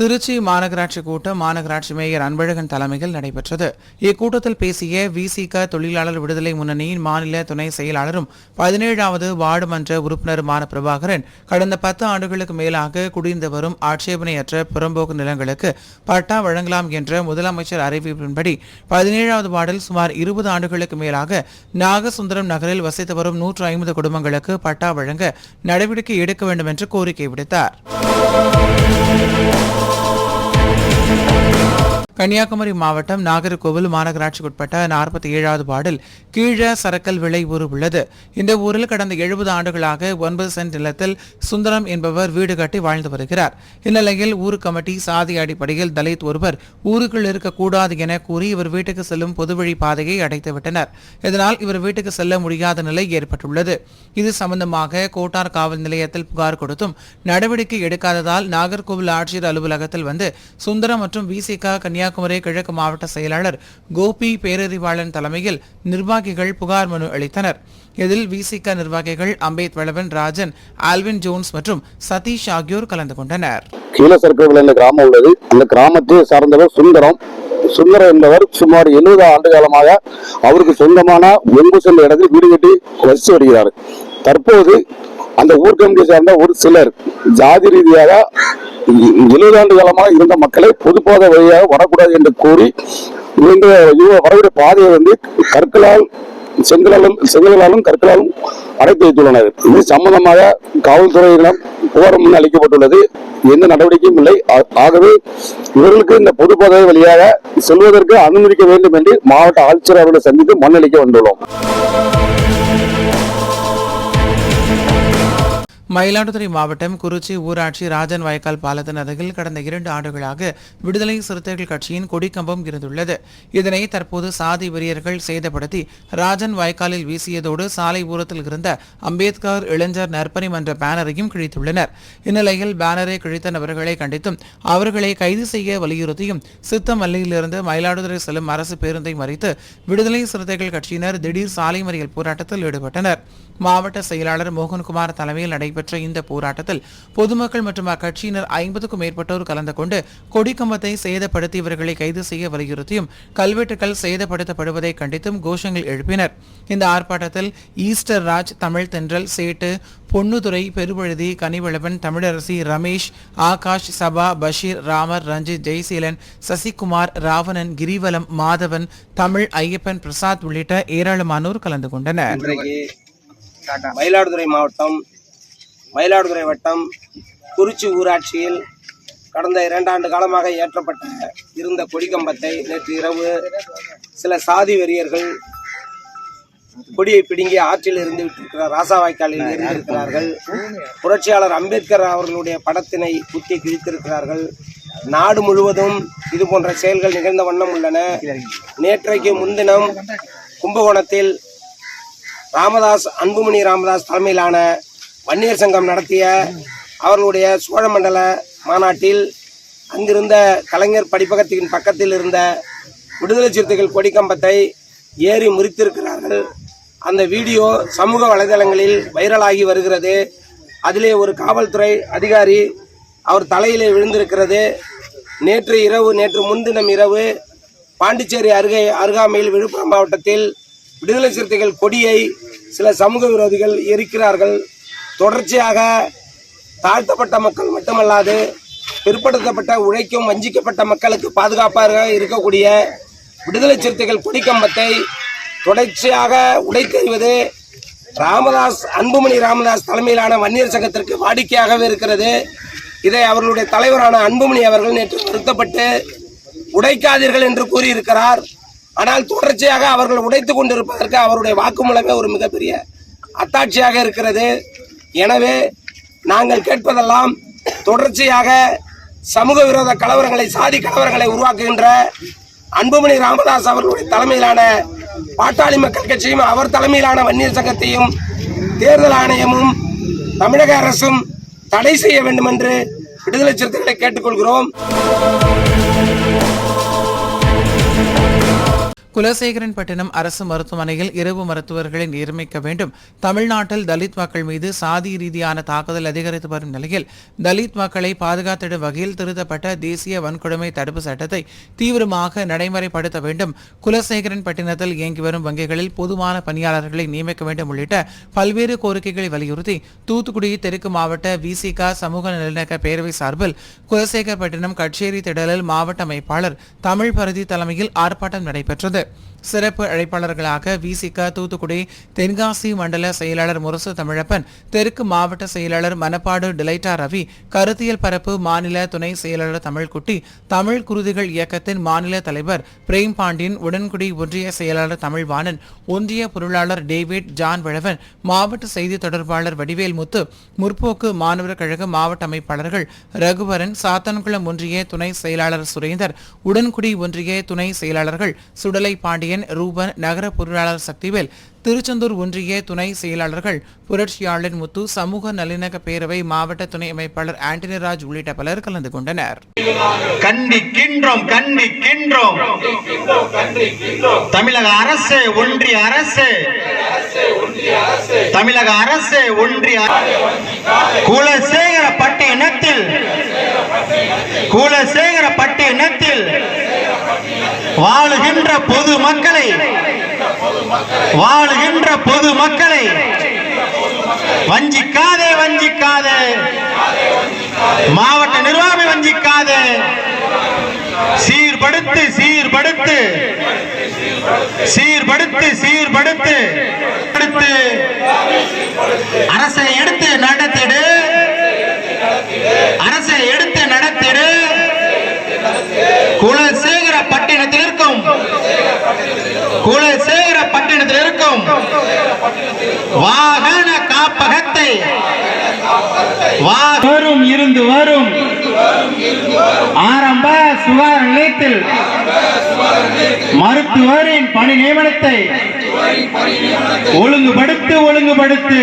திருச்சி மாநகராட்சி கூட்டம் மாநகராட்சி மேயர் அன்பழகன் தலைமையில் நடைபெற்றது. இக்கூட்டத்தில் பேசிய விசிக தொழிலாளர் விடுதலை முன்னணியின் மாநில துணை செயலாளரும் பதினேழாவது வார்டு மன்ற உறுப்பினருமான பிரபாகரன் கடந்த பத்து ஆண்டுகளுக்கு மேலாக குடிந்து வரும் ஆட்சேபனையற்ற புறம்போக்கு நிலங்களுக்கு பட்டா வழங்கலாம் என்ற முதலமைச்சர் அறிவிப்பின்படி பதினேழாவது வார்டில் சுமார் இருபது ஆண்டுகளுக்கு மேலாக நாகசுந்தரம் நகரில் வசித்து வரும் நூற்று ஐம்பது குடும்பங்களுக்கு பட்டா வழங்க நடவடிக்கை எடுக்க வேண்டும் என்று கோரிக்கை விடுத்தார். Thank you. கன்னியாகுமரி மாவட்டம் நாகர்கோவில் மாநகராட்சிக்குட்பட்ட நாற்பத்தி ஏழாவது வார்டில் கீழ சரக்கல் விளை ஊர் உள்ளது. இந்த ஊரில் கடந்த எழுபது ஆண்டுகளாக ஒன்பது சென்ட் நிலத்தில் சுந்தரம் என்பவர் வீடு கட்டி வாழ்ந்து வருகிறார். இந்நிலையில் ஊர் கமிட்டி சாதி அடிப்படையில் தலித் ஒருவர் ஊருக்குள் இருக்கக்கூடாது என கூறி இவர் வீட்டுக்கு செல்லும் பொதுவழி பாதையை அடைத்துவிட்டனர் இதனால் இவர் வீட்டுக்கு செல்ல முடியாத நிலை ஏற்பட்டுள்ளது. இது சம்பந்தமாக கோட்டார் காவல் நிலையத்தில் புகார் கொடுத்தும் நடவடிக்கை எடுக்காததால் நாகர்கோவில் ஆட்சியர் அலுவலகத்தில் வந்து சுந்தரம் மற்றும் விசிகா கன்னியா கன்னியாகுமரி கிழக்கு மாவட்ட செயலாளர் கோபி பேரறிவாளன் தலைமையில் நிர்வாகிகள் புகார் மனு அளித்தனர். இதில் விசிக நிர்வாகிகள் அம்பேத் வளவன் ராஜன் ஆல்வின் ஜோன்ஸ் மற்றும் சதீஷ் ஆகியோர் கலந்து கொண்டனர். கீழசர்க்கோவில் என்ற கிராமம் உள்ளது. அந்த கிராமத்தை சார்ந்தவர் சுந்தரம். சுந்தரம் என்பவர் சுமார் எழுபது ஆண்டு காலமாக அவருக்கு சொந்தமான ஒன்பது சென்ற இடத்தில் வீடு கட்டி வசித்து வருகிறார். தற்போது அந்த ஊர் கமிட்டியை சார்ந்த ஒரு சிலர் ஜாதி ரீதியாக எழுபது ஆண்டு காலமாக இருந்த மக்களை பொதுப்பாதை வழியாக வரக்கூடாது என்று கூறி இந்த வரக்கூடிய பாதையை வந்து கற்களால் செங்கலாலும் செங்கலாலும் கற்களாலும் அடைத்து வைத்துள்ளனர். இது சம்பந்தமாக காவல்துறையிடம் புகார் முன் அளிக்கப்பட்டுள்ளது. எந்த நடவடிக்கையும் இல்லை. ஆகவே இவர்களுக்கு இந்த பொதுப்பாதை வழியாக செல்வதற்கு அனுமதிக்க வேண்டும் என்று மாவட்ட ஆட்சியர் அவர்களை சந்தித்து மண் அளிக்க வந்துள்ளோம். மயிலாடுதுறை மாவட்டம் குறிச்சி ஊராட்சி ராஜன் வாய்க்கால் பாலத்தின் அருகில் கடந்த இரண்டு ஆண்டுகளாக விடுதலை சிறுத்தைகள் கட்சியின் கொடிக்கம்பம் இருந்துள்ளது. இதனை தற்போது சாதி வெறியர்கள் சேதப்படுத்தி ராஜன் வாய்க்காலில் வீசியதோடு சாலை ஓரத்தில் இருந்த அம்பேத்கர் இளைஞர் நற்பணி மன்ற பேனரையும் கிழித்துள்ளனர். இந்நிலையில் பேனரை கிழித்த நபர்களை கண்டித்தும் அவர்களை கைது செய்ய வலியுறுத்தியும் சித்தமல்லியிலிருந்து மயிலாடுதுறை செல்லும் அரசு பேருந்தை மறித்து விடுதலை சிறுத்தைகள் கட்சியினர் திடீர் சாலை மறியல் போராட்டத்தில் ஈடுபட்டனர். மாவட்ட செயலாளர் மோகன்குமார் தலைமையில் நடைபெற்ற இந்த போராட்டத்தில் பொதுமக்கள் மற்றும் அக்கட்சியினர் ஐம்பதுக்கும் மேற்பட்டோர் கலந்து கொண்டு கொடிக்கம்பத்தை சேதப்படுத்தியவர்களை கைது செய்ய வலியுறுத்தியும் கல்வெட்டுகள் சேதப்படுத்தப்படுவதை கண்டித்தும் கோஷங்கள் எழுப்பினர். இந்த ஆர்ப்பாட்டத்தில் ஈஸ்டர் ராஜ் தமிழ் தென்றல் சேட்டு பொன்னுதுரை பெருவழுதி கனிவளவன் தமிழரசி ரமேஷ் ஆகாஷ் சபா பஷீர் ராமர் ரஞ்சித் ஜெய்சீலன் சசிகுமார் ராவணன் கிரிவலம் மாதவன் தமிழ் ஐயப்பன் பிரசாத் உள்ளிட்ட ஏராளமானோர் கலந்து கொண்டனர். மயிலாடுதுறை மாவட்டம் மயிலாடுதுறை வட்டம் குறிச்சி ஊராட்சியில் கடந்த இரண்டாண்டு காலமாக ஏற்றப்பட்ட இருந்த கொடிக்கம்பத்தை நேற்று இரவு சில சாதி வெறியர்கள் கொடியை பிடுங்கி ஆற்றில் இருந்து விட்டிருக்கிறார் ராசாவாய்க்காலில் இருந்திருக்கிறார்கள் புரட்சியாளர் அம்பேத்கர் அவர்களுடைய படத்தினை குத்தி கிழித்திருக்கிறார்கள். நாடு முழுவதும் இது போன்ற செயல்கள் நிகழ்ந்த வண்ணம் உள்ளன. நேற்றைக்கு முன்தினம் கும்பகோணத்தில் ராமதாஸ் அன்புமணி ராமதாஸ் தலைமையிலான வன்னியர் சங்கம் நடத்திய அவர்களுடைய சோழமண்டல மாநாட்டில் அங்கிருந்த கலைஞர் படிப்பகத்தின் பக்கத்தில் இருந்த விடுதலை சிறுத்தைகள் கொடிக்கம்பத்தை ஏறி முறித்திருக்கிறார்கள். அந்த வீடியோ சமூக வலைதளங்களில் வைரலாகி வருகிறது. அதிலே ஒரு காவல்துறை அதிகாரி அவர் தலையிலே விழுந்திருக்கிறது. நேற்று இரவு நேற்று முன்தினம் இரவு பாண்டிச்சேரி அருகே அருகாமையில் விழுப்புரம் மாவட்டத்தில் விடுதலை சிறுத்தைகள் கொடியை சில சமூக விரோதிகள் எரிக்கிறார்கள். தொடர்ச்சியாக தாழ்த்தப்பட்ட மக்கள் மட்டுமல்லாது பிற்படுத்தப்பட்ட உழைக்கும் வஞ்சிக்கப்பட்ட மக்களுக்கு பாதுகாப்பாக இருக்கக்கூடிய விடுதலை சிறுத்தைகள் கொடிக்கம்பத்தை தொடர்ச்சியாக உடைத்தெறிவது ராமதாஸ் அன்புமணி ராமதாஸ் தலைமையிலான வன்னியர் சங்கத்திற்கு வாடிக்கையாகவே இருக்கிறது. இதை அவர்களுடைய தலைவரான அன்புமணி அவர்கள் நேற்று வருத்தப்பட்டு உடைக்காதீர்கள் என்று கூறியிருக்கிறார். ஆனால் தொடர்ச்சியாக அவர்கள் உடைத்து கொண்டிருப்பதற்கு அவருடைய வாக்குமூலமே ஒரு மிகப்பெரிய அத்தாட்சியாக இருக்கிறது. எனவே நாங்கள் கேட்பதெல்லாம் தொடர்ச்சியாக சமூக விரோத கலவரங்களை சாதி கலவரங்களை உருவாக்குகின்ற அன்புமணி ராமதாஸ் அவர்களுடைய தலைமையிலான பாட்டாளி மக்கள் கட்சியும் அவர் தலைமையிலான வன்னியர் சங்கத்தையும் தேர்தல் ஆணையமும் தமிழக அரசும் தடை செய்ய வேண்டும் என்று விடுதலை சிறுத்தைகளை கேட்டுக்கொள்கிறோம். குலசேகரன் பட்டினம் அரசு மருத்துவமனையில் இரவு மருத்துவர்களை நியமிக்க வேண்டும். தமிழ்நாட்டில் தலித் மக்கள் மீது சாதி ரீதியான தாக்குதல் அதிகரித்து வரும் நிலையில் தலித் மக்களை பாதுகாத்திடும் வகையில் திருத்தப்பட்ட தேசிய வன்கொடுமை தடுப்பு சட்டத்தை தீவிரமாக நடைமுறைப்படுத்த வேண்டும். குலசேகரன் பட்டினத்தில் இயங்கி வரும் வங்கிகளில் பொதுவான பணியாளர்களை நியமிக்க வேண்டும் உள்ளிட்ட பல்வேறு கோரிக்கைகளை வலியுறுத்தி தூத்துக்குடி தெற்கு மாவட்ட விசிக சமூக நல்லிணக்க பேரவை சார்பில் குலசேகரப்பட்டினம் கச்சேரி திடலில் மாவட்ட அமைப்பாளர் தமிழ் பரதி தலைமையில் ஆர்ப்பாட்டம் நடைபெற்றது. சிறப்பு அழைப்பாளர்களாக விசிக தூத்துக்குடி தென்காசி மண்டல செயலாளர் முரசு தமிழப்பன் தெற்கு மாவட்ட செயலாளர் மணப்பாடு டிலைட்டா ரவி கருத்தியல் பரப்பு மாநில துணை செயலாளர் தமிழ்குட்டி தமிழ் குருதிகள் இயக்கத்தின் மாநில தலைவர் பிரேம் பாண்டியன் உடன்குடி ஒன்றிய செயலாளர் தமிழ்வாணன் ஒன்றிய பொருளாளர் டேவிட் ஜான் வழவன் மாவட்ட செய்தி தொடர்பாளர் வடிவேல் முத்து முற்போக்கு மாணவர் கழக மாவட்ட அமைப்பாளர்கள் ரகுவரன் சாத்தான்குளம் ஒன்றிய துணை செயலாளர் சுரேந்தர் உடன்குடி ஒன்றிய துணை செயலாளர்கள் சுடலை பாண்டியன் ரூபன் நகர பொருளாளர் சக்திவேல் திருச்செந்தூர் ஒன்றிய துணை செயலாளர்கள் புரட்சியாளர் முத்து சமூக நல்லிணக்க பேரவை மாவட்ட துணை அமைப்பாளர் ஆண்டனி ராஜ் உள்ளிட்ட பலர் கலந்து கொண்டனர். கண்டிக்கின்றோம் கண்டிக்கின்றோம். தமிழக அரசு ஒன்றிய அரசு. தமிழக அரசு ஒன்றிய குலசேகர பட்டினத்தில் குலசேகர பட்டினத்தில் வாழுகின்ற பொது மக்களை வாழுகின்ற பொது மக்களை வஞ்சிக்காதே வஞ்சிக்காதே. மாவட்ட நிர்வாகம் வஞ்சிக்காதே. சீர்படுத்து சீர்படுத்து. சீர்படுத்து சீர்படுத்து. எடுத்து அரசை எடுத்து நடத்திடு. அரசை எடுத்து நடத்திடு. குலசேகர பட்டினத்தில் இருக்கும் குலசேகர பட்டினத்தில் இருக்கும். வாகன காப்பகத்தை. வரும் இருந்து வரும். ஆரம்ப சுகாதார நிலையத்தில் மருத்துவரின் பணி நியமனத்தை ஒழுங்குபடுத்து ஒழுங்குபடுத்து.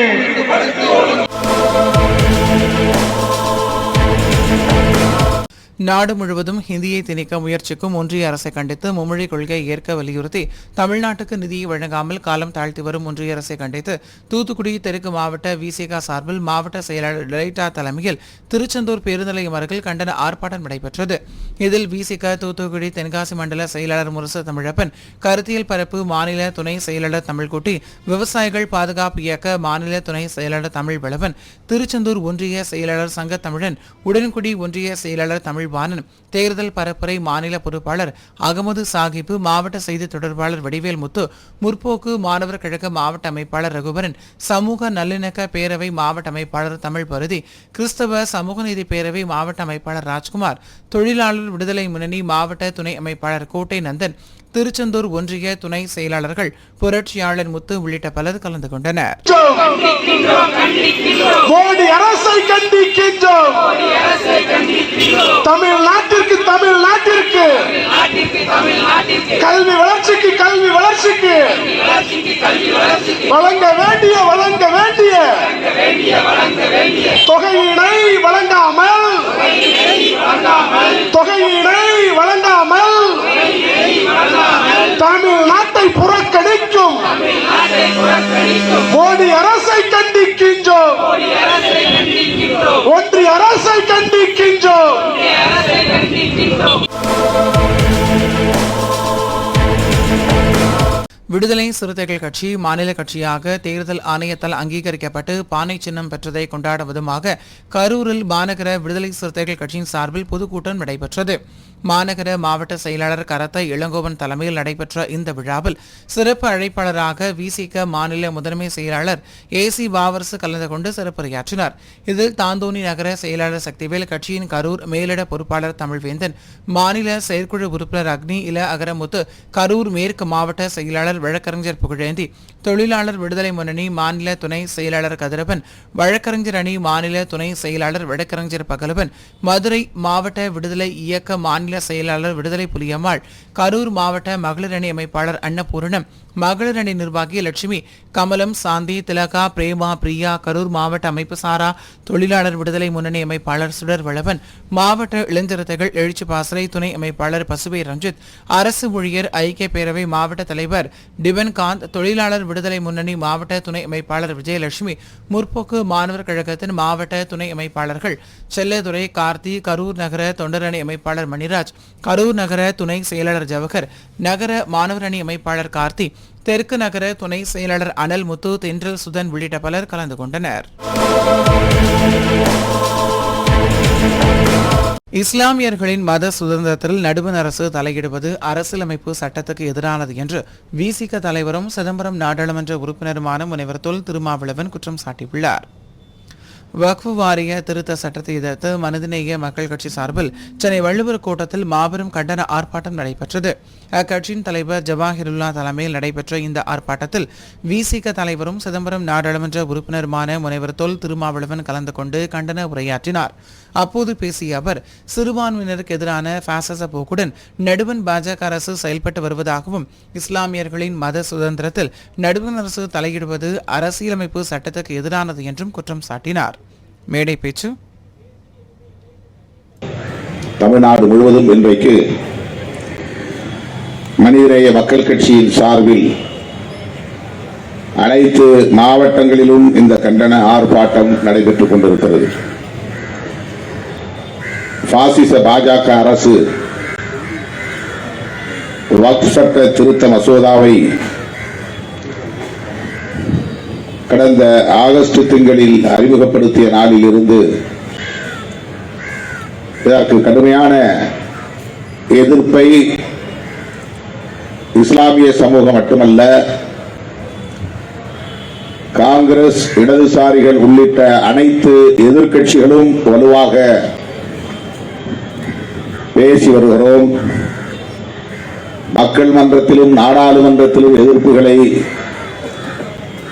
நாடு முழுவதும் ஹிந்தியை திணிக்க முயற்சிக்கும் ஒன்றிய அரசை கண்டித்து மும்மொழி கொள்கை ஏற்க வலியுறுத்தி தமிழ்நாட்டுக்கு நிதியை வழங்காமல் காலம் தாழ்த்தி வரும் ஒன்றிய அரசை கண்டித்து தூத்துக்குடி தெற்கு மாவட்ட விசிகா சார்பில் மாவட்ட செயலாளர் லலிதா தலைமையில் திருச்செந்தூர் பேருந்து நிலையம் அருகில் கண்டன ஆர்ப்பாட்டம் நடைபெற்றது. இதில் விசிக தூத்துக்குடி தென்காசி மண்டல செயலாளர் முரசு தமிழப்பன் கருத்தியல் பரப்பு மாநில துணை செயலாளர் தமிழ்குட்டி விவசாயிகள் பாதுகாப்பு இயக்க மாநில துணை செயலாளர் தமிழ் வளவன் திருச்செந்தூர் ஒன்றிய செயலாளர் சங்க தமிழன் உடன்குடி ஒன்றிய செயலாளர் தமிழ் அகழ்வானன் தேர்தல் பரப்புரை மாநில பொறுப்பாளர் அகமது சாகிபு மாவட்ட செய்தி தொடர்பாளர் வடிவேல் முத்து முற்போக்கு மாணவர் கழக மாவட்ட அமைப்பாளர் ரகுவரன் சமூக நல்லிணக்க பேரவை மாவட்ட அமைப்பாளர் தமிழ் பருதி கிறிஸ்தவ சமூக நீதி பேரவை மாவட்ட அமைப்பாளர் ராஜ்குமார் தொழிலாளர் விடுதலை முன்னணி மாவட்ட துணை அமைப்பாளர் கோட்டை நந்தன் திருச்செந்தூர் ஒன்றிய துணை செயலாளர்கள் புரட்சியாளர் முத்து உள்ளிட்ட பலர் கலந்து கொண்டனர். கல்வி வளர்ச்சிக்கு கல்வி வளர்ச்சிக்கு. வழங்க வேண்டிய வழங்க வேண்டிய. தொகையினை வழங்காமல். தொகையினை வழங்காமல். தமிழ்நாட்டை புறக்கணிக்கும். மோடி அரசை கண்டிக்கின்றோம். ஒன்றிய அரசை கண்டிக்கின்றோம். விடுதலை சிறுத்தைகள் கட்சி மாநில கட்சியாக தேர்தல் ஆணையத்தால் அங்கீகரிக்கப்பட்டு பானை சின்னம் பெற்றதை கொண்டாடும் விதமாக கரூரில் மாநகர விடுதலை சிறுத்தைகள் கட்சியின் சார்பில் பொதுக்கூட்டம் நடைபெற்றது. மாநகர மாவட்ட செயலாளர் கரத்த இளங்கோவன் தலைமையில் நடைபெற்ற இந்த விழாவில் சிறப்பு அழைப்பாளராக விசிக மாநில முதன்மை செயலாளர் ஏசி வாவரசு கலந்து கொண்டு சிறப்புரையாற்றினார். இதில் தாந்தோணி நகர செயலாளர் சக்திவேல் கட்சியின் கரூர் மேலிட பொறுப்பாளர் தமிழ்வேந்தன் மாநில செயற்குழு உறுப்பினர் அக்னி இல அகரமுத்து கரூர் மேற்கு மாவட்ட செயலாளர் வழக்கறிஞர் புகழேந்தி தொழிலாளர் விடுதலை முன்னணி மாநில துணை செயலாளர் கதிரவன் வழக்கறிஞர் அணி மாநில துணை செயலாளர் வழக்கறிஞர் பகலவன் மதுரை மாவட்ட விடுதலை இயக்க மாநில செயலாளர் விடுதலை புலியம்மாள் கரூர் மாவட்ட மகளிர் அணி அமைப்பாளர் அன்னபூரணம் மகளிர் அணி நிர்வாகி லட்சுமி கமலம் சாந்தி திலகா பிரேமா பிரியா கரூர் மாவட்ட அமைப்பு சாரா தொழிலாளர் விடுதலை முன்னணி அமைப்பாளர் சுடர் வளவன் மாவட்ட இளைஞரத்தைகள் எழுச்சி பாசறை துணை அமைப்பாளர் பசுவை ரஞ்சித் அரசு ஊழியர் ஐக்கிய பேரவை மாவட்ட தலைவர் டிபன்காந்த் தொழிலாளர் விடுதலை முன்னணி மாவட்ட துணை அமைப்பாளர் விஜயலட்சுமி முற்போக்கு மாணவர் கழகத்தின் மாவட்ட துணை அமைப்பாளர்கள் செல்லதுரை கார்த்தி கரூர் நகர தொண்டரணி அமைப்பாளர் மணிராஜ் கரூர் நகர துணை செயலாளர் ஜவஹர் நகர மாணவர் அணி அமைப்பாளர் கார்த்தி தெற்கு நகர துணை செயலாளர் அனல் முத்து தென்றல் சுதன் உள்ளிட்ட பலர் கலந்து கொண்டனர். இஸ்லாமியர்களின் மத சுதந்திரத்தில் நடுவண் அரசு தலையிடுவது அரசியலமைப்பு சட்டத்துக்கு எதிரானது என்று விசிக தலைவரும் சிதம்பரம் நாடாளுமன்ற உறுப்பினருமான முனைவர் தொல் திருமாவளவன் குற்றம் சாட்டியுள்ளார். வக்ஃபு வாரிய திருத்த சட்டத்தை எதிர்த்து மனிதநேய மக்கள் கட்சி சார்பில் சென்னை வள்ளுவர் கோட்டத்தில் மாபெரும் கண்டன ஆர்ப்பாட்டம் நடைபெற்றது. அக்கட்சியின் தலைவர் ஜவாஹிருல்லா தலைமையில் நடைபெற்ற இந்த ஆர்ப்பாட்டத்தில் விசிக தலைவரும் சிதம்பரம் நாடாளுமன்ற உறுப்பினருமான முனைவர் தொல் திருமாவளவன் கலந்து கொண்டு கண்டன உரையாற்றினார். அப்போது பேசிய அவர் சிறுபான்மையினருக்கு எதிரான பாசிச போக்குடன் நடுவன் பாஜக அரசு செயல்பட்டு வருவதாகவும் இஸ்லாமியர்களின் மத சுதந்திரத்தில் நடுவன் அரசு தலையிடுவது அரசியலமைப்பு சட்டத்துக்கு எதிரானது என்றும் குற்றம் சாட்டினார். மேடை பேச்சு. தமிழ்நாடு முழுவதும் இன்றைக்கு மனிதநேய மக்கள் கட்சியின் சார்பில் அனைத்து மாவட்டங்களிலும் இந்த கண்டன ஆர்ப்பாட்டம் நடைபெற்றுக் கொண்டிருக்கிறது. பாசிச பாஜக அரசு வக்ஃப் சட்ட திருத்த மசோதாவை கடந்த ஆகஸ்ட் திங்களில் அறிமுகப்படுத்திய நாளில் இருந்து இதற்கு கடுமையான எதிர்ப்பை இஸ்லாமிய சமூகம் மட்டுமல்ல காங்கிரஸ் இடதுசாரிகள் உள்ளிட்ட அனைத்து எதிர்க்கட்சிகளும் வலுவாக பேசி வருகிறோம். மக்கள் மன்றத்திலும் நாடாளுமன்றத்திலும் எதிர்ப்புகளை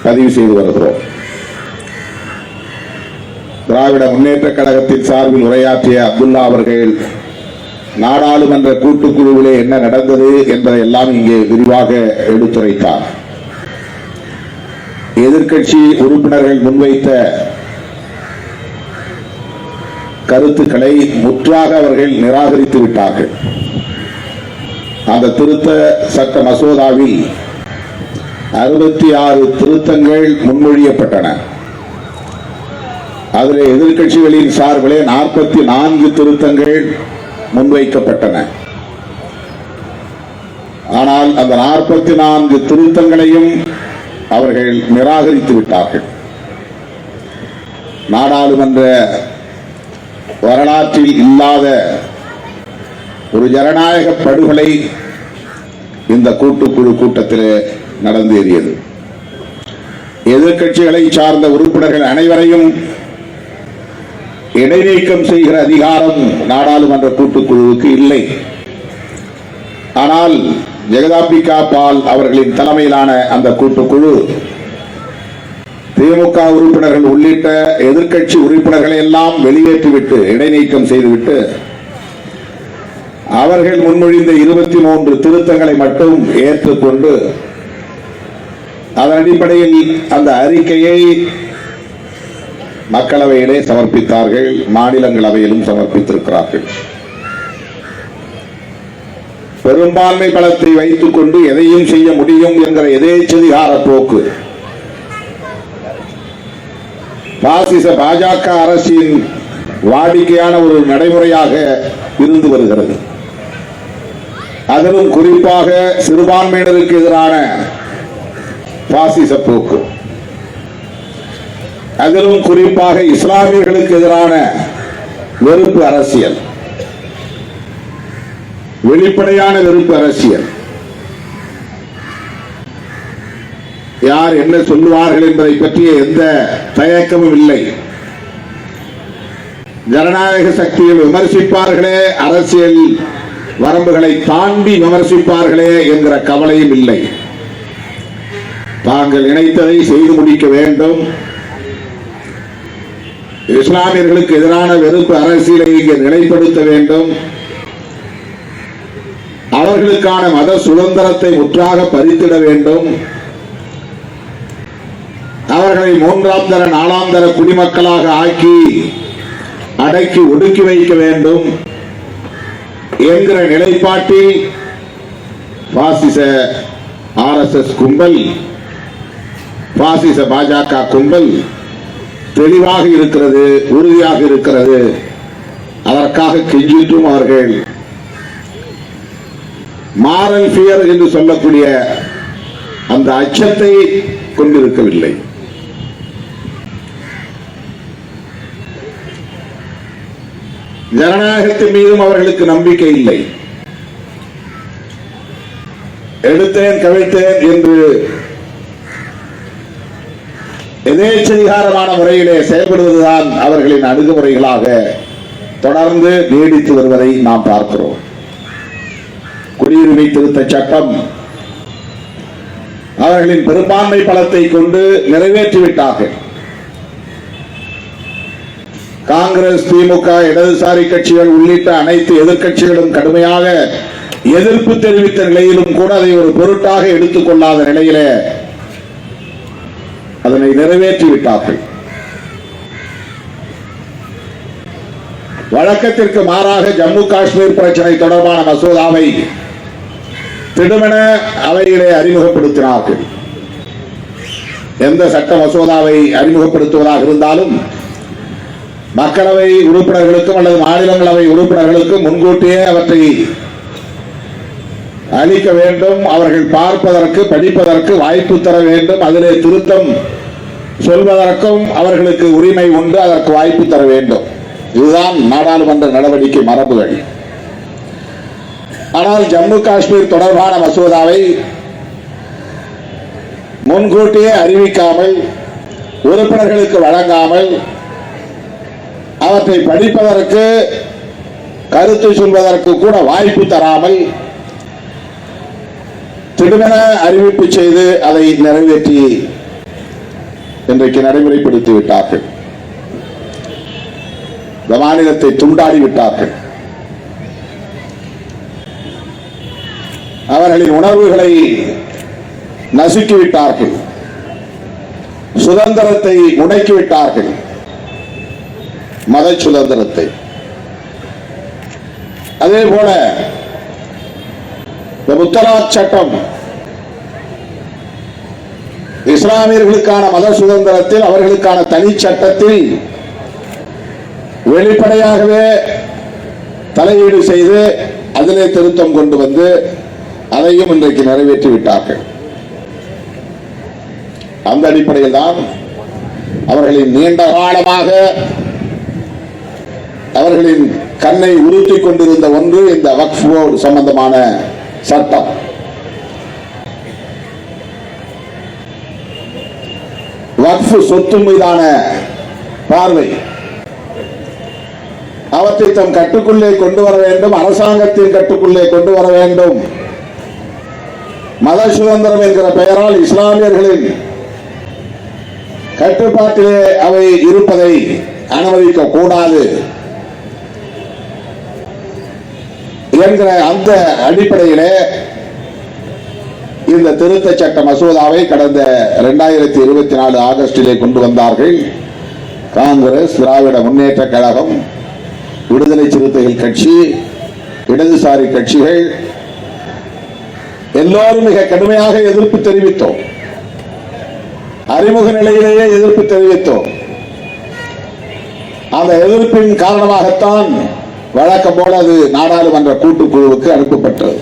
பதிவு செய்து வருகிறோம். திராவிட முன்னேற்ற கழகத்தின் சார்பில் உரையாற்றிய அப்துல்லா அவர்கள் நாடாளுமன்ற கூட்டுக்குழுவிலே என்ன நடந்தது என்பதை எல்லாம் இங்கே விரிவாக எடுத்துரைத்தார். எதிர்க்கட்சி உறுப்பினர்கள் முன்வைத்த கருத்துக்களை முற்றாக அவர்கள் நிராகரித்து விட்டார்கள். அந்த திருத்த சட்ட மசோதாவில் அறுபத்தி ஆறு திருத்தங்கள் முன்மொழியப்பட்டன. அதில் எதிர்க்கட்சிகளின் சார்பிலே நாற்பத்தி நான்கு திருத்தங்கள் முன்வைக்கப்பட்டன. ஆனால் அந்த நாற்பத்தி நான்கு திருத்தங்களையும் அவர்கள் நிராகரித்து விட்டார்கள். நாடாளுமன்ற வரலாற்றில் இல்லாத ஒரு ஜனநாயக படுகொலை இந்த கூட்டுக்குழு கூட்டத்தில் நடந்தேறியது. எதிர்க்கட்சிகளை சார்ந்த உறுப்பினர்கள் அனைவரையும் இடைநீக்கம் செய்கிற அதிகாரம் நாடாளுமன்ற கூட்டுக்குழுவுக்கு இல்லை. ஆனால் ஜெகதாம்பிகா பால் அவர்களின் தலைமையிலான அந்த கூட்டுக்குழு திமுக உறுப்பினர்கள் உள்ளிட்ட எதிர்க்கட்சி உறுப்பினர்களை எல்லாம் வெளியேற்றிவிட்டு இடைநீக்கம் செய்துவிட்டு அவர்கள் முன்மொழிந்த இருபத்தி மூன்று திருத்தங்களை மட்டும் ஏற்றுக்கொண்டு அதன் அடிப்படையில் அந்த அறிக்கையை மக்களவையிலே சமர்ப்பித்தார்கள் மாநிலங்களவையிலும் சமர்ப்பித்திருக்கிறார்கள். பெரும்பான்மை பலத்தை வைத்துக் கொண்டு எதையும் செய்ய முடியும் என்கிற எதேச்சதிகார போக்கு. பாசிச பாஜக அரசின் வாடிக்கையான ஒரு நடைமுறையாக இருந்து வருகிறது. அதிலும் குறிப்பாக சிறுபான்மையினருக்கு எதிரான பாசிச போக்கு. அதிலும் குறிப்பாக இஸ்லாமியர்களுக்கு எதிரான வெறுப்பு அரசியல். வெளிப்படையான வெறுப்பு அரசியல். யார் என்ன சொல்லுவார்கள் என்பதை பற்றிய எந்த தயக்கமும் இல்லை. ஜனநாயக சக்தியை விமர்சிப்பார்களே அரசியல் வரம்புகளை தாண்டி விமர்சிப்பார்களே என்கிற கவலையும் இல்லை. தாங்கள் நினைத்ததை செய்து முடிக்க வேண்டும். இஸ்லாமியர்களுக்கு எதிரான வெறுப்பு அரசியலை இங்கே நிலைப்படுத்த வேண்டும். அவர்களுக்கான மத சுதந்திரத்தை முற்றாக பறித்திட வேண்டும். அவர்களை மூன்றாம் தர நாலாம் தர குடிமக்களாக ஆக்கி அடக்கி ஒடுக்கி வைக்க வேண்டும் என்கிற நிலைப்பாட்டில் பாசிச ஆர்எஸ்எஸ் கும்பல் பாசிச பாஜக கும்பல் தெளிவாக இருக்கிறது உறுதியாக இருக்கிறது. அதற்காக கெஞ்சிட்டுமார்கள் மாரல் ஃபியர் என்று சொல்லக்கூடிய அந்த அச்சத்தை கொண்டிருக்கவில்லை. ஜனநாயகத்தின் மீதும் அவர்களுக்கு நம்பிக்கை இல்லை. எடுத்தேன் கவிழ்த்தேன் என்று எதேச்சதிகாரமான முறையிலே செயல்படுவதுதான் அவர்களின் அணுகுமுறைகளாக தொடர்ந்து நீடித்து வருவதை நாம் பார்க்கிறோம். குடியுரிமை திருத்த சட்டம் அவர்களின் பெரும்பான்மை பலத்தை கொண்டு நிறைவேற்றிவிட்டார்கள். காங்கிரஸ் திமுக இடதுசாரி கட்சிகள் உள்ளிட்ட அனைத்து எதிர்க்கட்சிகளும் கடுமையாக எதிர்ப்பு தெரிவித்த நிலையிலும் கூட அதை ஒரு பொருட்டாக எடுத்துக் கொள்ளாத நிலையிலே அதனை நிறைவேற்றி விட்டார்கள் வழக்கத்திற்கு மாறாக ஜம்மு காஷ்மீர் பிரச்சனை தொடர்பான மசோதாவை திடுமென அவையிலே அறிமுகப்படுத்தினார்கள். எந்த சட்ட மசோதாவை அறிமுகப்படுத்துவதாக இருந்தாலும் மக்களவை உறுப்பினர்களுக்கும் அல்லது மாநிலங்களவை உறுப்பினர்களுக்கும் முன்கூட்டியே அவற்றை அளிக்க வேண்டும் அவர்கள் பார்ப்பதற்கு படிப்பதற்கு வாய்ப்பு தர வேண்டும் அதிலே திருத்தம் சொல்வதற்கும் அவர்களுக்கு உரிமை உண்டு அதற்கு வாய்ப்பு தர வேண்டும். இதுதான் நாடாளுமன்ற நடவடிக்கை மரபுகள். ஆனால் ஜம்மு காஷ்மீர் தொடர்பான மசோதாவை முன்கூட்டியே அறிவிக்காமல் உறுப்பினர்களுக்கு வழங்காமல் அவற்றை படிப்பதற்கு கருத்து சொல்வதற்கு கூட வாய்ப்பு தராமல் திடுமென அறிவிப்பு செய்து அதை நிறைவேற்றி இன்றைக்கு நடைமுறைப்படுத்தி விட்டார்கள் இந்த மாநிலத்தை துண்டாடி விட்டார்கள் அவர்களின் உணர்வுகளை நசுக்கிவிட்டார்கள். சுதந்திரத்தை உடைக்கிவிட்டார்கள் மத சுதந்திரத்தை. அதே போல இந்த முத்தலாக் சட்டம் இஸ்லாமியர்களுக்கான மத சுதந்திரத்தில் அவர்களுக்கான தனி சட்டத்தில் வெளிப்படையாகவே தலையீடு செய்து அதிலே திருத்தம் கொண்டு வந்து அதையும் இன்றைக்கு நிறைவேற்றி விட்டார்கள். அந்த அடிப்படையில் தான் அவர்களின் நீண்ட காலமாக அவர்களின் கண்ணை உறுத்திக் கொண்டிருந்த ஒன்று இந்த வக்ஃப் போர்டு சம்பந்தமான சட்டம். வக்ஃப் சொத்து மீதான பார்வை. அவற்றை தம் கட்டுக்குள்ளே கொண்டு வர வேண்டும் அரசாங்கத்தின் கட்டுக்குள்ளே கொண்டு வர வேண்டும். மத சுதந்திரம் என்கிற பெயரால் இஸ்லாமியர்களின் கட்டுப்பாட்டிலே அவை இருப்பதை அனுமதிக்க கூடாது என்கிற அந்த அடிப்படையிலே இந்த திருத்த சட்ட மசோதாவை கடந்த இரண்டாயிரத்தி இருபத்தி நாலு ஆகஸ்டிலே கொண்டு வந்தார்கள். காங்கிரஸ் திராவிட முன்னேற்ற கழகம் விடுதலை சிறுத்தைகள் கட்சி இடதுசாரி கட்சிகள் எல்லோரும் மிக கடுமையாக எதிர்ப்பு தெரிவித்தோம். அறிமுக நிலையிலேயே எதிர்ப்பு தெரிவித்தோம். அந்த எதிர்ப்பின் காரணமாகத்தான் வழக்கம் போல அது நாடாளுமன்ற கூட்டுக்குழுவுக்கு அனுப்பப்பட்டது.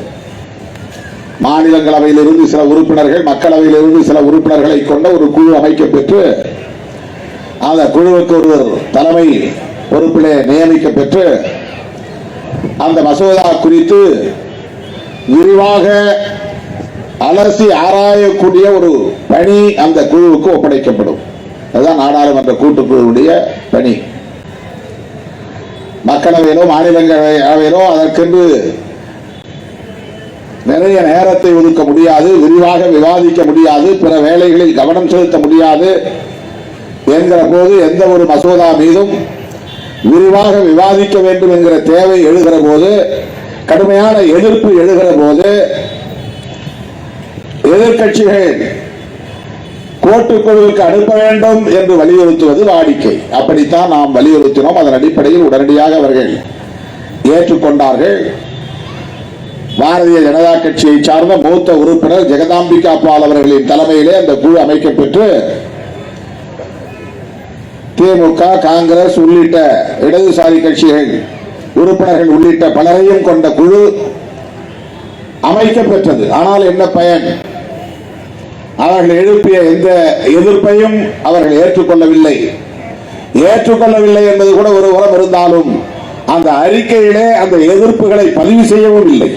மாநிலங்களவையிலிருந்து சில உறுப்பினர்கள் மக்களவையிலிருந்து சில உறுப்பினர்களை கொண்ட ஒரு குழு அமைக்கப்பெற்று அந்த குழுவுக்கு ஒருவர் தலைமை பொறுப்பிலே நியமிக்க பெற்று அந்த மசோதா குறித்து விரிவாக அலசி ஆராயக்கூடிய ஒரு பணி அந்த குழுவுக்கு ஒப்படைக்கப்படும். அதுதான் நாடாளுமன்ற கூட்டுக்குழுவுடைய பணி. மக்களவையிலோ மாநிலங்களவையிலோ அதற்கென்று நிறைய நேரத்தை ஒதுக்க முடியாது விரிவாக விவாதிக்க முடியாது பிற வேலைகளில் கவனம் செலுத்த முடியாது என்கிற போது எந்த ஒரு மசோதா மீதும் விரிவாக விவாதிக்க வேண்டும் என்கிற தேவை எழுகிற போது கடுமையான எதிர்ப்பு எழுகிற போது கோட்டு கோட்டுக்குழுவுக்கு அனுப்ப வேண்டும் என்று வலியுறுத்துவது வாடிக்கை. அப்படித்தான் நாம் வலியுறுத்தினோம். அதன் அடிப்படையில் உடனடியாக அவர்கள் ஏற்றுக்கொண்டார்கள். பாரதிய ஜனதா கட்சியை சார்ந்த மூத்த உறுப்பினர் ஜெகதாம்பிகா பால் அவர்களின் தலைமையிலே அந்த குழு அமைக்கப்பெற்று திமுக காங்கிரஸ் உள்ளிட்ட இடதுசாரி கட்சிகள் உறுப்பினர்கள் உள்ளிட்ட பலரையும் கொண்ட குழு அமைக்கப்பெற்றது. ஆனால் என்ன பயன்? அவர்கள் எழுப்பிய எந்த எதிர்ப்பையும் அவர்கள் ஏற்றுக்கொள்ளவில்லை. ஏற்றுக்கொள்ளவில்லை என்பது கூட ஒரு உரம் இருந்தாலும் அந்த அறிக்கையிலே அந்த எதிர்ப்புகளை பதிவு செய்யவும் இல்லை.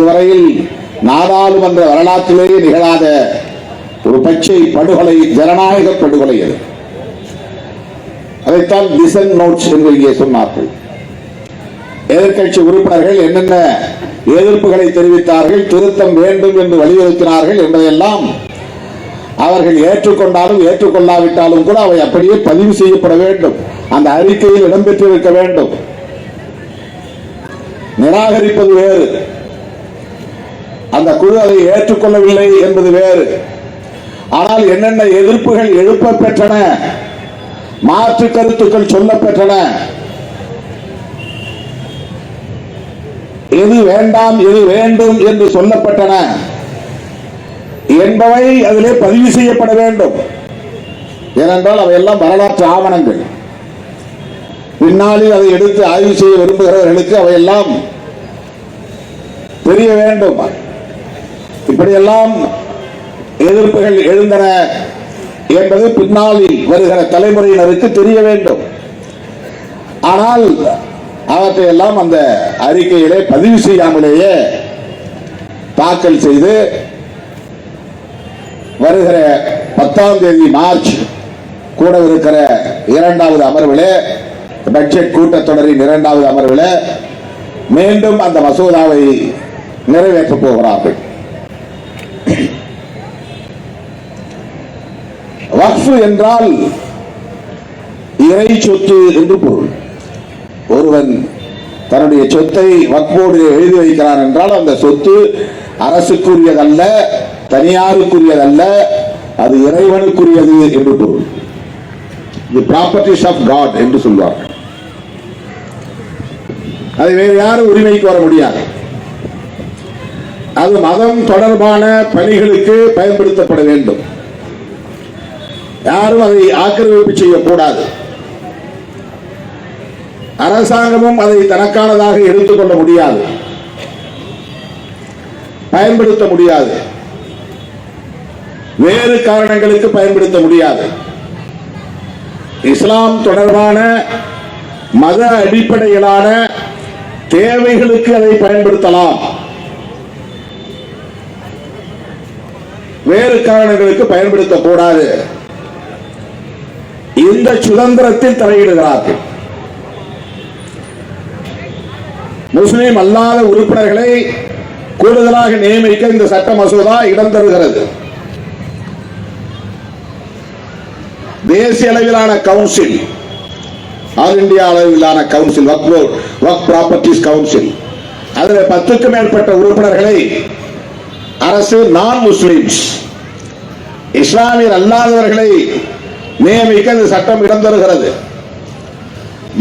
இதுவரையில் நாடாளுமன்ற வரலாற்றிலேயே நிகழாத ஒரு பச்சை படுகொலை ஜனநாயக படுகொலை அது. அதைத்தான் டிசன் நோட்ஸ் என்று இங்கே சொன்னார்கள். எதிர்கட்சி உறுப்பினர்கள் என்னென்ன எதிர்ப்புகளை தெரிவித்தார்கள் திருத்தம் வேண்டும் என்று வலியுறுத்தினார்கள் என்பதையெல்லாம் அவர்கள் ஏற்றுக்கொண்டாலும் ஏற்றுக்கொள்ளாவிட்டாலும் கூட அவை அப்படியே பதிவு செய்யப்பட வேண்டும். அந்த அறிக்கையில் இடம்பெற்றிருக்க வேண்டும். நிராகரிப்பது வேறு. அந்த குழு அதை ஏற்றுக்கொள்ளவில்லை என்பது வேறு. ஆனால் என்னென்ன எதிர்ப்புகள் எழுப்ப பெற்றன மாற்று கருத்துக்கள் சொல்ல பெற்றன எது வேண்டாம் எது வேண்டும் என்று சொல்லப்பட்டன. என்பவை அதிலே பதிவு செய்யப்பட வேண்டும். ஏனென்றால் அவையெல்லாம் வரலாற்று ஆவணங்கள். பின்னாளில் அதை எடுத்து ஆய்வு செய்ய விரும்புகிறவர்களுக்கு அவையெல்லாம் தெரிய வேண்டும். இப்படியெல்லாம் எதிர்ப்புகள் எழுந்தன என்பது பின்னாளில் வருகிற தலைமுறையினருக்கு தெரிய வேண்டும். ஆனால் அவற்றை எல்லாம் அந்த அறிக்கையிலே பதிவு செய்யாமலேயே தாக்கல் செய்து வருகிற பத்தாம் தேதி மார்ச் கூட இருக்கிற இரண்டாவது அமர்விலே பட்ஜெட் கூட்டத்தொடரின் இரண்டாவது அமர்விலே மீண்டும் அந்த மசோதாவை நிறைவேற்றப் போகிறார்கள். வக்ஃபு என்றால் இறை சொத்து என்று பொருள். ஒருவன் தன்னுடைய சொத்தை வக்போடு எழுதி வைக்கிறான் என்றால் அந்த சொத்து அரசுக்குரியதல்ல தனியாருக்குரியதல்ல அது இறைவனுக்குரியது என்று பொருள். தி ப்ராப்பர்டிஸ் ஆஃப் காட் என்று சொல்வார்கள். அதை வேறு யாரும் உரிமைக்கு வர முடியாது. அது மதம் தொடர்பான பணிகளுக்கு பயன்படுத்தப்பட வேண்டும். யாரும் அதை ஆக்கிரமிப்பு செய்யக்கூடாது. அரசாங்கமும் அதை தனக்கானதாக எடுத்துக்கொள்ள முடியாது. பயன்படுத்த முடியாது. வேறு காரணங்களுக்கு பயன்படுத்த முடியாது. இஸ்லாம் தொடர்பான மத அடிப்படையிலான தேவைகளுக்கு அதை பயன்படுத்தலாம். வேறு காரணங்களுக்கு பயன்படுத்தக்கூடாது. இந்த சுதந்திரத்தில் தலையிடுகிறார்கள். முஸ்லிம் அல்லாத உறுப்பினர்களை கூடுதலாக நியமிக்க இந்த சட்ட மசோதா இடம் தருகிறது. தேசிய அளவிலான கவுன்சில் ஆல் இந்தியா அளவிலான council Waqf board Waqf properties council அதில் பத்துக்கும் மேற்பட்ட உறுப்பினர்களை அரசு நான் முஸ்லிம்ஸ் இஸ்லாமியர் அல்லாதவர்களை நியமிக்க இந்த சட்டம் இடம் தருகிறது.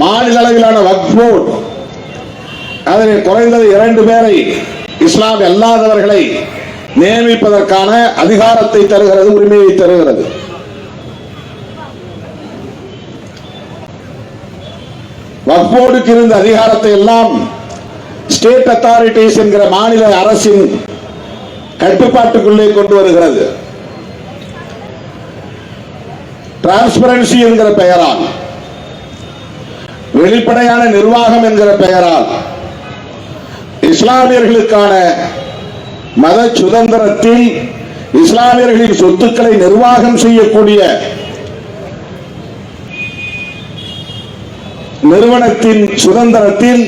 மாநில அளவிலான வக் போர்டு அதில் குறைந்தது இரண்டு பேரை இஸ்லாம் அல்லாதவர்களை நியமிப்பதற்கான அதிகாரத்தை தருகிறது உரிமையை தருகிறது. வக்போர்டுக்கு இருந்த அதிகாரத்தை எல்லாம் ஸ்டேட் அத்தாரிட்டிஸ் என்கிற மாநில அரசின் கட்டுப்பாட்டுக்குள்ளே கொண்டு வருகிறது. டிரான்ஸ்பரன்சி என்கிற பெயரால். வெளிப்படையான நிர்வாகம் என்கிற பெயரால். இஸ்லாமியர்களுக்கான மத சுதந்திரத்தில் இஸ்லாமியர்களின் சொத்துக்களை நிர்வாகம் செய்யக்கூடிய நிறுவனத்தின் சுதந்திரத்தில்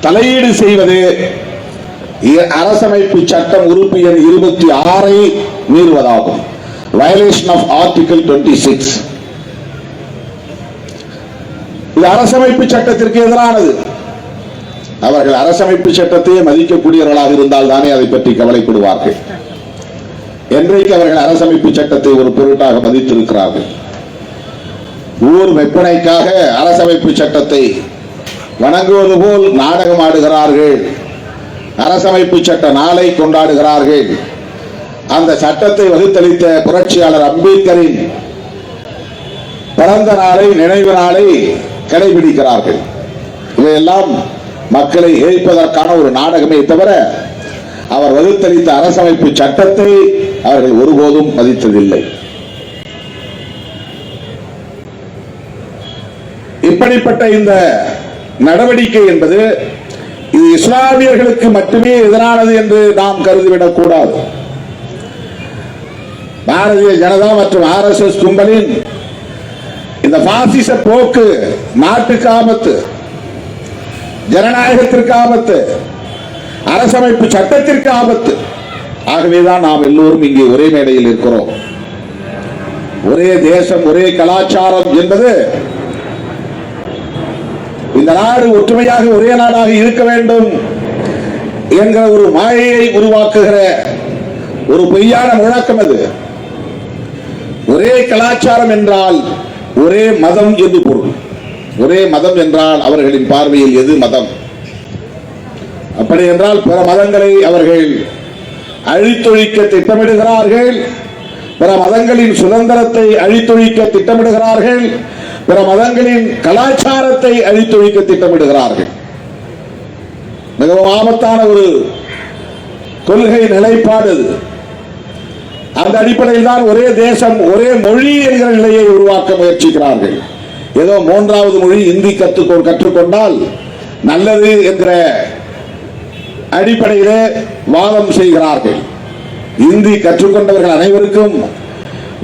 தலையீடு செய்வது அரசமைப்பு சட்டம் உறுப்பு எண் இருபத்தி ஆறை மீறுவதாகும். Violation of article twenty six இது அரசமைப்பு சட்டத்திற்கு எதிரானது. அவர்கள் அரசமைப்பு சட்டத்தையே மதிக்கக்கூடியவர்களாக இருந்தால் தானே அதை பற்றி கவலைப்படுவார்கள். என்றைக்கு அவர்கள் அரசமைப்பு சட்டத்தை ஒரு பொருட்டாக மதித்திருக்கிறார்கள்? ஊர் வெப்பனைக்காக அரசமைப்பு சட்டத்தை வணங்குவது போல் நாடகம் ஆடுகிறார்கள். அரசமைப்பு சட்ட நாளை கொண்டாடுகிறார்கள். அந்த சட்டத்தை வகுத்தளித்த புரட்சியாளர் அம்பேத்கரின் பிறந்த நாளை நினைவு நாளை கடைபிடிக்கிறார்கள். இவையெல்லாம் மக்களை ஏய்ப்பதற்கான ஒரு நாடகமே தவிர அவர் வகுத்தளித்த அரசமைப்பு சட்டத்தை அவர்கள் ஒருபோதும் மதித்ததில்லை. இப்படிப்பட்ட இந்த நடவடிக்கை என்பது இது இஸ்லாமியர்களுக்கு மட்டுமே எதிரானது என்று நாம் கருதிவிடக் கூடாது பாரதிய ஜனதா மற்றும் ஆர் எஸ் எஸ் கும்பலின் இந்த பாசிச போக்கு நாட்டுக்கு ஆபத்து ஜனநாயகத்திற்கு ஆபத்து அரசமைப்பு சட்டத்திற்கு ஆபத்து. ஆகவேதான் நாம் எல்லோரும் இங்கே ஒரே மேடையில் இருக்கிறோம். ஒரே தேசம் ஒரே கலாச்சாரம் என்பது இந்த நாடு ஒற்றுமையாக ஒரே நாடாக இருக்க வேண்டும் என்கிற ஒரு மாயையை உருவாக்குகிற ஒரு பொய்யான முழக்கம் அது. ஒரே கலாச்சாரம் என்றால் ஒரே மதம் என்று பொருள். ஒரே மதம் என்றால் அவர்களின் பார்வையில் எது மதம்? அப்படி என்றால் பிற மதங்களை அவர்கள் அழித்தொழிக்க திட்டமிடுகிறார்கள். பிற மதங்களின் சுதந்திரத்தை அழித்தொழிக்க திட்டமிடுகிறார்கள். பிற மதங்களின் கலாச்சாரத்தை அழித்தொழிக்க திட்டமிடுகிறார்கள். மிகவும் ஆபத்தான ஒரு கொள்கை நிலைப்பாடு அந்த அடிப்படையில் தான் ஒரே தேசம் ஒரே மொழி என்கிற நிலையை உருவாக்க முயற்சிக்கிறார்கள். ஏதோ மூன்றாவது மொழி இந்தி கற்றுக்கொள் கற்றுக்கொண்டால் நல்லது என்கிற அடிப்படையிலே வாதம் செய்கிறார்கள். இந்தி கற்றுக்கொண்டவர்கள் அனைவருக்கும்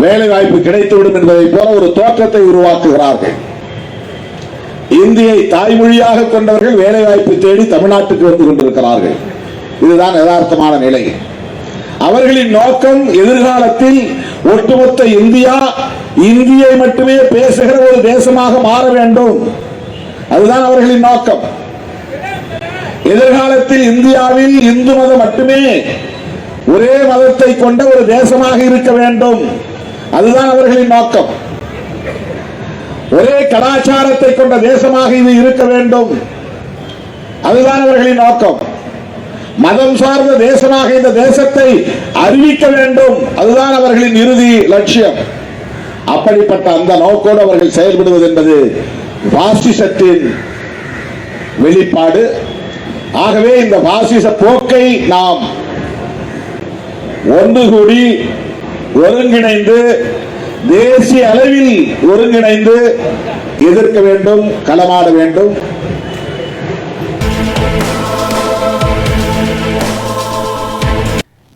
வேலை வாய்ப்பு கிடைத்துவிடும் என்பதை போல ஒரு தோற்றத்தை உருவாக்குகிறார்கள். இந்தியை தாய்மொழியாக கொண்டவர்கள் வேலை வாய்ப்பு தேடி தமிழ்நாட்டுக்கு வந்து கொண்டிருக்கிறார்கள். இதுதான் யதார்த்தமான நிலை. அவர்களின் நோக்கம் எதிர்காலத்தில் ஒட்டுமொத்த இந்தியா இந்தியை மட்டுமே பேசுகிற ஒரு தேசமாக மாற வேண்டும். அதுதான் அவர்களின் நோக்கம். எதிர்காலத்தில் இந்தியாவில் இந்து மதம் மட்டுமே ஒரே மதத்தை கொண்ட ஒரு தேசமாக இருக்க வேண்டும். அதுதான் அவர்களின் நோக்கம். ஒரே கலாச்சாரத்தை கொண்ட தேசமாக இது இருக்க வேண்டும். அதுதான் அவர்களின் நோக்கம். மதம் சார்ந்த தேசமாக இந்த தேசத்தை அறிவிக்க வேண்டும். அதுதான் அவர்களின் இறுதி லட்சியம். அப்படிப்பட்ட அந்த நோக்கோடு அவர்கள் செயல்படுவது என்பது பாசிசத்தின் வெளிப்பாடு. ஆகவே இந்த பாசிச போக்கை நாம் ஒன்று கூடி ஒருங்கிணைந்து தேசிய அளவில் ஒருங்கிணைந்து எதிர்க்க வேண்டும் களமாட வேண்டும்.